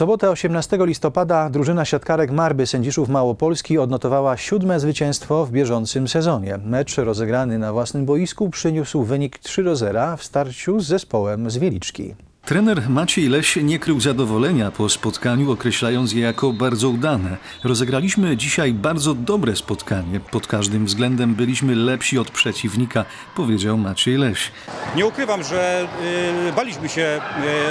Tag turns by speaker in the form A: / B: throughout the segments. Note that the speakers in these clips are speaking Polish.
A: sobotę 18 listopada drużyna siatkarek Marby Sędziszów Małopolski odnotowała siódme zwycięstwo w bieżącym sezonie. Mecz rozegrany na własnym boisku przyniósł wynik 3 do 0 w starciu z zespołem z Wieliczki.
B: Trener Maciej Leś nie krył zadowolenia po spotkaniu, określając je jako bardzo udane. Rozegraliśmy dzisiaj bardzo dobre spotkanie. Pod każdym względem byliśmy lepsi od przeciwnika, powiedział Maciej Leś.
C: Nie ukrywam, że y, baliśmy się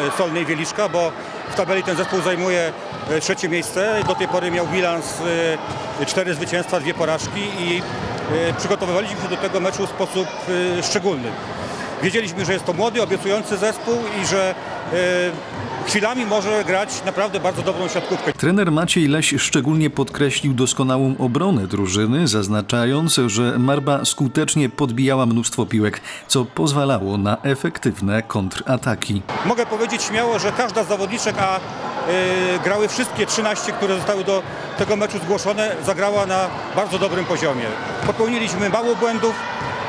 C: y, Solnej Wieliczka, bo w tabeli ten zespół zajmuje y, trzecie miejsce. Do tej pory miał bilans y, cztery zwycięstwa, dwie porażki i y, przygotowywaliśmy się do tego meczu w sposób szczególny. Wiedzieliśmy, że jest to młody, obiecujący zespół i że y, chwilami może grać naprawdę bardzo dobrą siatkówkę.
B: Trener Maciej Leś szczególnie podkreślił doskonałą obronę drużyny, zaznaczając, że Marba skutecznie podbijała mnóstwo piłek, co pozwalało na efektywne kontrataki.
C: Mogę powiedzieć śmiało, że każda z zawodniczek, a y, grały wszystkie 13, które zostały do tego meczu zgłoszone, zagrała na bardzo dobrym poziomie. Popełniliśmy mało błędów,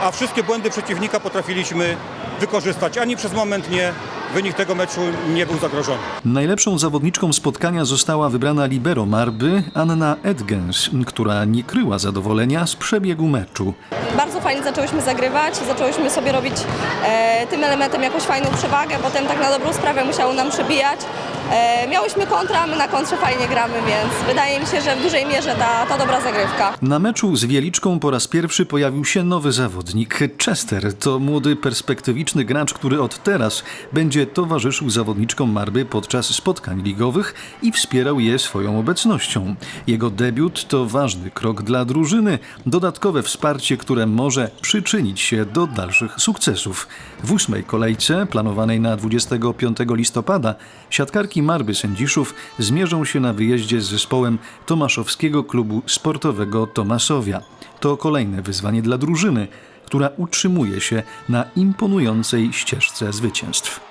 C: a wszystkie błędy przeciwnika potrafiliśmy wykorzystać. Ani przez moment nie, wynik tego meczu nie był zagrożony.
B: Najlepszą zawodniczką spotkania została wybrana libero Marby Anna Edgens, która nie kryła zadowolenia z przebiegu meczu.
D: Bardzo fajnie zaczęłyśmy zagrywać, zaczęłyśmy sobie robić e, tym elementem jakąś fajną przewagę, potem tak na dobrą sprawę musiało nam przebijać. E, miałyśmy kontra, my na kontrze fajnie gramy, więc wydaje mi się, że w dużej mierze ta, dobra zagrywka.
B: Na meczu z Wieliczką po raz pierwszy pojawił się nowy zawodnik. Chester to młody, perspektywiczny gracz, który od teraz będzie towarzyszył zawodniczkom Marby podczas spotkań ligowych i wspierał je swoją obecnością. Jego debiut to ważny krok dla drużyny, dodatkowe wsparcie, które może przyczynić się do dalszych sukcesów. W ósmej kolejce, planowanej na 25 listopada, siatkarki Marby Sędziszów zmierzą się na wyjeździe z zespołem Tomaszowskiego Klubu Sportowego Tomasowia. To kolejne wyzwanie dla drużyny, która utrzymuje się na imponującej ścieżce zwycięstw.